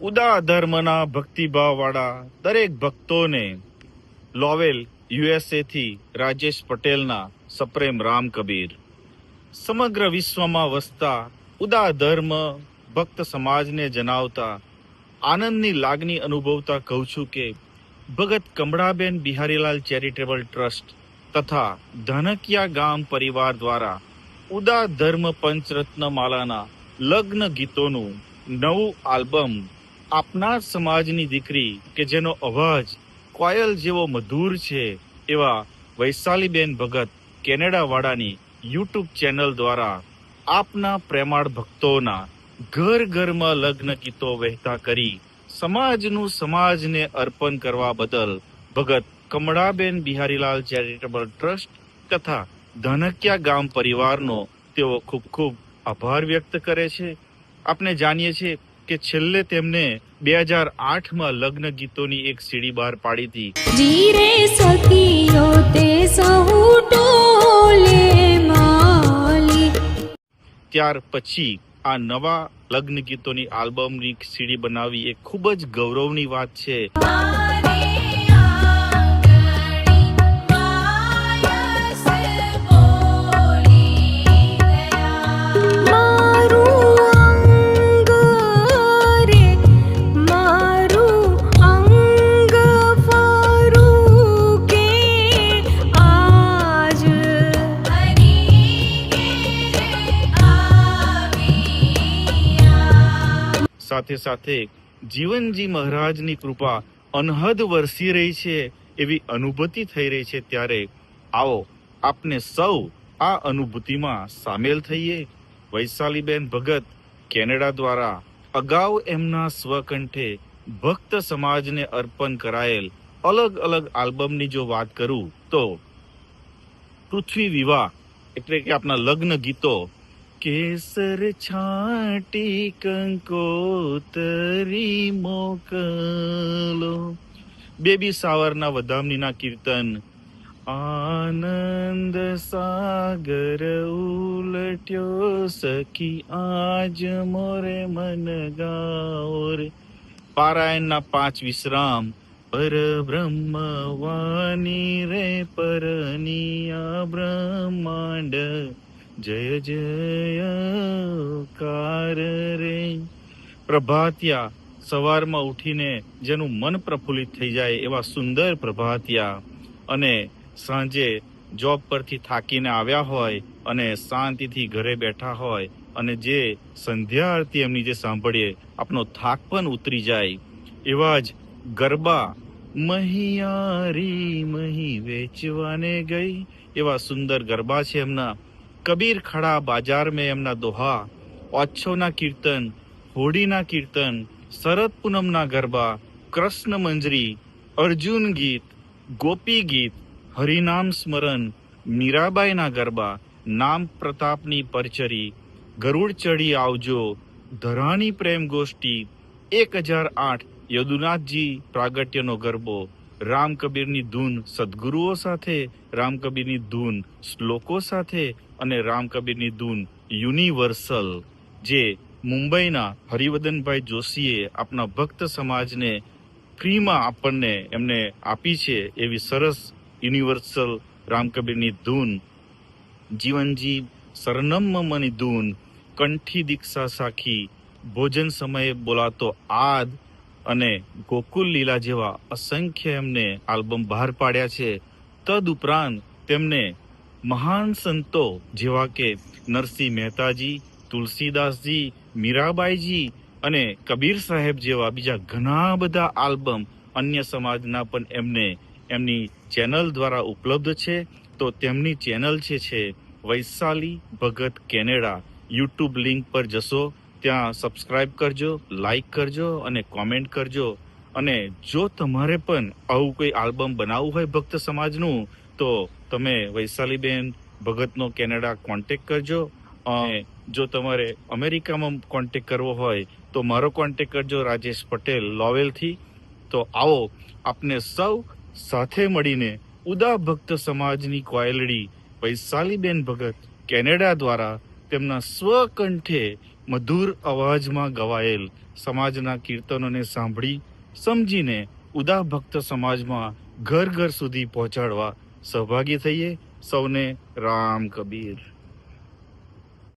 ઉદા ધર્મના ભક્તિભાવવાળા દરેક ભક્તોને લોવેલ યુએસએથી રાજેશ પટેલના સપ્રેમ રામ કબીર. સમગ્ર વિશ્વમાં વસતા ઉદા ધર્મ ભક્ત સમાજને જણાવતા આનંદની લાગણી અનુભવતા કહું છું કે ભગત કમળાબેન બિહારીલાલ ચેરિટેબલ ટ્રસ્ટ તથા ધનકિયા ગામ પરિવાર દ્વારા ઉદા ધર્મ પંચરત્ન માલાના લગ્ન ગીતોનું નવું આલ્બમ આપનાર સમાજની દીકરી કે જેનો અવાજ કોયલ જેવો મધુર છે એવા વૈશાલીબેન ભગત કેનેડાવાળાની યુટ્યુબ ચેનલ દ્વારા આપના પ્રેમાળ ભક્તોના ઘર ઘરમાં લગ્ન ગીતો વહેતા કરી સમાજનું સમાજને અર્પણ કરવા બદલ ભગત કમળાબેન બિહારીલાલ ચેરિટેબલ ટ્રસ્ટ તથા ધનકિયા ગામ પરિવારનો તેઓ ખૂબ ખૂબ આભાર વ્યક્ત કરે છે. આપણે જાણીએ છીએ કે છેલ્લે તેમને બે હજાર આઠમાં લગ્ન ગીતોની એક સીડી બહાર પાડી હતી. ત્યાર પછી આ નવા લગ્ન ગીતોની આલ્બમની સીડી બનાવી એ ખૂબ જ ગૌરવની વાત છે. સાથે સાથે જીવનજી મહારાજની કૃપા અનહદ વરસી રહી છે એવી અનુભૂતિ થઈ રહી છે ત્યારે આવો આપને સૌ આ અનુભૂતિમાં સામેલ થઈએ. વૈશાલીબેન ભગત કેનેડા દ્વારા અગાઉ એમના સ્વકંઠે ભક્ત સમાજને અર્પણ કરાયેલ અલગ અલગ આલ્બમની જો વાત કરું તો પૃથ્વી વિવાહ એટલે કે આપના લગ્ન ગીતો કેસર છાટી કંકોતરી મોકલો. બેબી સાવરના વધામણીના કીર્તન. આનંદ સાગર ઉલટ્યો સખી આજ મોરે મન ગાઓ પારાયણના પાંચ વિશ્રામ. પર બ્રહ્મ વાણી રે પરનિયા બ્રહ્માંડ જય જય કાર રે. પ્રભાતિયા, સવારમાં ઉઠીને જેનું મન પ્રફુલ્લિત થઈ જાય એવા સુંદર પ્રભાતિયા અને સાંજે જોબ પરથી થાકીને આવ્યા હોય અને શાંતિથી ઘરે બેઠા હોય અને જે સંધ્યા આરતી એમની જે સાંભળીએ, આપનો થાક પણ ઉતરી જાય. એવા જ ગરબા મહિયારી મહી વેચવાને ગઈ. એવા સુંદર ગરબા છે એમના. કબીર ખડા બાજાર મેં એમના દોહા ઓચ્છવના કીર્તન હોડીના કીર્તન, શરદ પૂનમના ગરબા, કૃષ્ણ મંજરી, અર્જુન ગીત, ગોપી ગીત, હરિનામ સ્મરણ, મીરાબાઈના ગરબા, નામ પ્રતાપની પરચરી, ગરુડ ચડી આવજો ધરાણી પ્રેમ ગોષ્ઠી, એક હજાર આઠ યદુનાથજી પ્રાગટ્યનો ગરબો રામ કબીરની ધૂન સદગુરુઓ સાથે, રામ કબીરની ધૂન શ્લોકો સાથે અને રામ કબીરની ધૂન યુનિવર્સલ, જે મુંબઈના હરિવદનભાઈ જોશીએ આપણા ભક્ત સમાજને ફ્રીમાં આપણને એમને આપી છે એવી સરસ યુનિવર્સલ રામ કબીરની ધૂન. જીવનજી સરનમમની ધૂન, કંઠી દીક્ષા સાખી, ભોજન સમયે બોલાતો આદ અને ગોકુલ લીલા જેવા અસંખ્ય એમને આલ્બમ બહાર પાડ્યા છે. તદ ઉપરાંત તેમને મહાન સંતો જેવા કે નરસિંહ મહેતાજી, તુલસીદાસજી, મીરાબાઈજી અને કબીર સાહેબ જેવા બીજા ઘણા બધા આલ્બમ અન્ય સમાજના પણ એમને એમની ચેનલ દ્વારા ઉપલબ્ધ છે. તો તેમની ચેનલ છે છે Vaishali Bhagat Canada YouTube link પર જશો. ત્યાં સબસ્ક્રાઇબ કરજો લાઈક કરજો અને કોમેન્ટ કરજો. અને જો તમારે પણ આવું કોઈ આલ્બમ બનાવવું હોય ભક્ત સમાજનું, તો તમે વૈશાલીબેન ભગતનો કેનેડા કોન્ટેક કરજો. અને જો તમારે અમેરિકામાં કોન્ટેક કરવો હોય, તો મારો કોન્ટેક કરજો રાજેશ પટેલ લોવેલથી. તો આવો, આપને સૌ સાથે મળીને ઉદા ભક્ત સમાજની કોયલડી વૈશાલીબેન ભગત કેનેડા દ્વારા તેમના સ્વકંઠે મધુર અવાજમાં ગવાયેલ સમાજના કીર્તનોને સાંભળી, સમજીને ઉદા ભક્ત સમાજમાં ઘર ઘર સુધી પહોંચાડવા સહભાગી થઈએ. સૌને રામ કબીર.